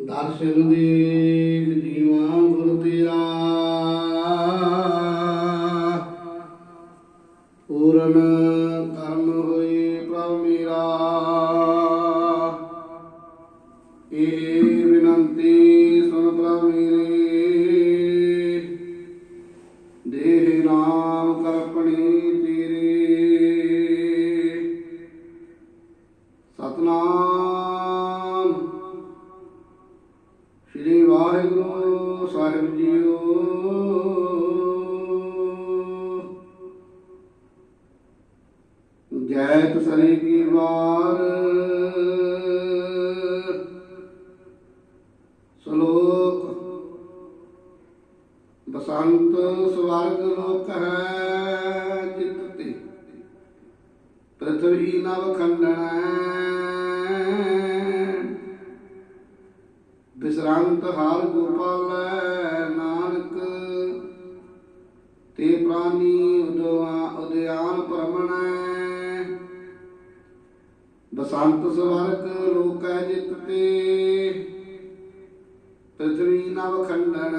ਦਰਸ਼ਨ ਦੇਖ ਜੀਵਾਂ ਗੁਰ ਤੇਰਾ। ਪੂਰਨ ਕਰਮ ਹੋਏ ਪ੍ਰਭ ਮੇਰਾ। ਇਹ ਬਿਨੰਤੀ ਸੁਣ ਪ੍ਰਭ ਮੇਰੇ। ਦੇਹ ਨਾਮ ਕਰਪਣੀ ਤੇਰੇ। ਸਤਨਾਮ ਸ੍ਰੀ ਵਾਹਿਗੁਰੂ ਸਾਹਿਬ ਜੀਓ ਜੈ ਤਸਰੀ ਕੀ ਵਾਰ। ਸ਼ਲੋਕ। ਬਸੰਤ ਸਵਰਗ ਲੋਕ ਹੈ ਚਿਤ ਤੇ। ਪ੍ਰਥਵੀ ਨਵ ਖੰਡਨ ਬਿਸਰੰਤ ਹਰ ਗੋਪਾਲ ਨਾਨਕ, ਤੇ ਪ੍ਰਾਨੀ ਉਦਵਾ ਉਦਿਆਨ ਪਰਮਣ। ਬਸੰਤ ਸਵਰਗ ਲੋਕੈ ਜਿਤ ਤੇ, ਪ੍ਰਥਵੀ ਨਵ ਖੰਡਨ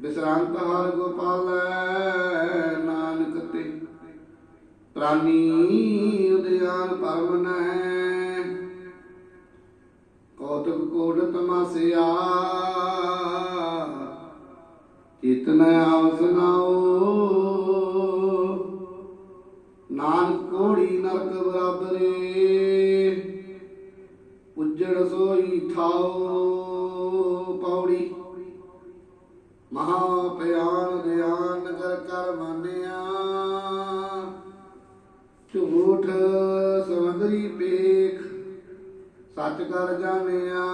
ਬਿਸਰੰਤ ਹਰ ਗੋਪਾਲ ਨਾਨਕ ਤੇ, ਪ੍ਰਾਨੀ ਉਦਿਆਨ ਪਰਮਨ ਕੌਤਕ ਕੋਟ ਤਮਾਸਿਆ। ਇਤਨ ਆਵ ਸੁਨਾਓ ਨਾਨਕ ਕੋੜੀ ਨਰਕ ਬਰਾਬਰੇ ਉਜੜ ਸੋਈ ਥਾਓ ਪੌੜੀ। ਮਹਾ ਪਿਆਨ ਧਿਆਨ ਨਗਰ ਕਰ ਮਾਨਿਆ। ਝੂਠ ਸਮਗਰੀ ਪੇਖ ਸੱਚ ਕਰ ਜਾਣਿਆ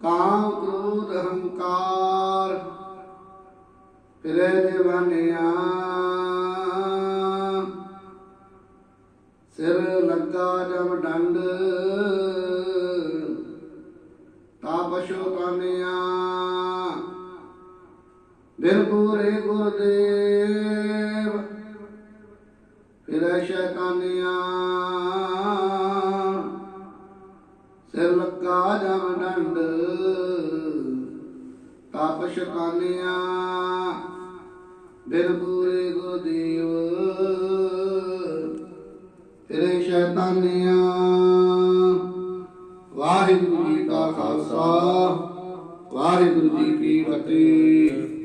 ਕਾਮ ਕ੍ਰੋਧ ਅਹੰਕਾਰ ਫਿਰੇ ਦੇਵਾਨਿਆ ਸਿਰ ਲੱਗਾ ਜਮ ਡੰਡ, ਤਾ ਪਸ਼ੂ ਕਾਨਿਆ ਪੂਰੇ ਗੁਰਦੇਵ, ਫਿਰੇ ਸ਼ੈਤਾਨਿਆ। ਸਿਰ ਲੱਗਾ ਜਮ ਡੰਡ ਤਾਪ ਸ਼ਤਾਨਿਆ ਬਿਨ ਪੂਰੇ ਗੁਰਦੇਵ ਫਿਰੇ ਸ਼ੈਤਾਨਿਆ। ਵਾਹਿਗੁਰੂ ਜੀ ਕਾ ਖਾਲਸਾ, ਵਾਹਿਗੁਰੂ ਜੀ ਕੀ ਫਤਿਹ।